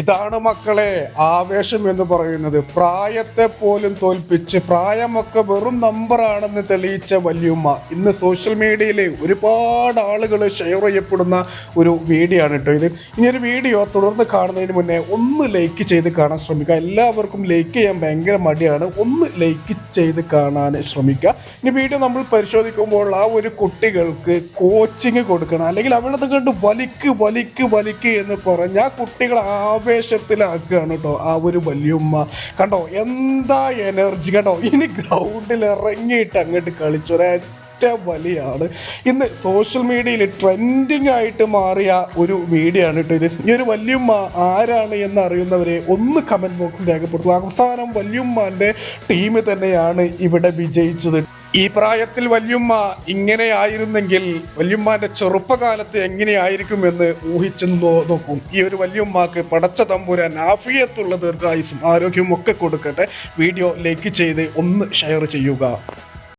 ഇതാണ് മക്കളെ ആവേശം എന്ന് പറയുന്നത്. പ്രായത്തെ പോലും തോൽപ്പിച്ച് പ്രായമൊക്കെ വെറും നമ്പറാണെന്ന് തെളിയിച്ച വല്യമ്മ ഇന്ന് സോഷ്യൽ മീഡിയയിൽ ഒരുപാട് ആളുകൾ ഷെയർ ചെയ്യപ്പെടുന്ന ഒരു വീഡിയോ ആണ് കേട്ടോ ഇത്. ഇനി ഒരു വീഡിയോ തുടർന്ന് കാണുന്നതിന് മുന്നേ ഒന്ന് ലൈക്ക് ചെയ്ത് കാണാൻ ശ്രമിക്കുക. എല്ലാവർക്കും ലൈക്ക് ചെയ്യാൻ ഭയങ്കര മടിയാണ്. ഒന്ന് ലൈക്ക് ചെയ്ത് കാണാൻ ശ്രമിക്കുക. ഇനി വീഡിയോ നമ്മൾ പരിശോധിക്കുമ്പോൾ ആ ഒരു കുട്ടികൾക്ക് കോച്ചിങ് കൊടുക്കണം. അല്ലെങ്കിൽ അവിടെ കണ്ട് വലിക്ക് വലിക്ക് വലിക്ക് എന്ന് പറഞ്ഞ ആ കുട്ടികളെ ആവേശത്തിലാക്കുകയാണ് കേട്ടോ ആ ഒരു വല്യമ്മ. കണ്ടോ എന്താ എനർജി കണ്ടോ ഇനി ഗ്രൗണ്ടിൽ ഇറങ്ങിയിട്ട് അങ്ങോട്ട് കളിച്ചൊരു ഒറ്റ വലിയാണ്. ഇന്ന് സോഷ്യൽ മീഡിയയിൽ ട്രെൻഡിങ് ആയിട്ട് മാറിയ ഒരു മീഡിയ ആണ് കേട്ടോ ഇത്. ഈ ഒരു വല്യമ്മ ആരാണ് എന്ന് അറിയുന്നവരെ ഒന്ന് കമന്റ് ബോക്സിൽ രേഖപ്പെടുത്തുക. അവസാനം വല്യമ്മന്റെ ടീം തന്നെയാണ് ഇവിടെ വിജയിച്ചത്. ഈ പ്രായത്തിൽ വല്യമ്മ ഇങ്ങനെയായിരുന്നെങ്കിൽ വല്യമ്മാന്റെ ചെറുപ്പകാലത്ത് എങ്ങനെയായിരിക്കുമെന്ന് ഊഹിച്ചു നോക്കും. ഈ ഒരു വല്യമ്മക്ക് പടച്ച തമ്പുരാൻ ആഫിയത്തുള്ള ദീർഘായുസും ആരോഗ്യവും ഒക്കെ കൊടുക്കട്ടെ. വീഡിയോ ലൈക്ക് ചെയ്ത് ഒന്ന് ഷെയർ ചെയ്യുക.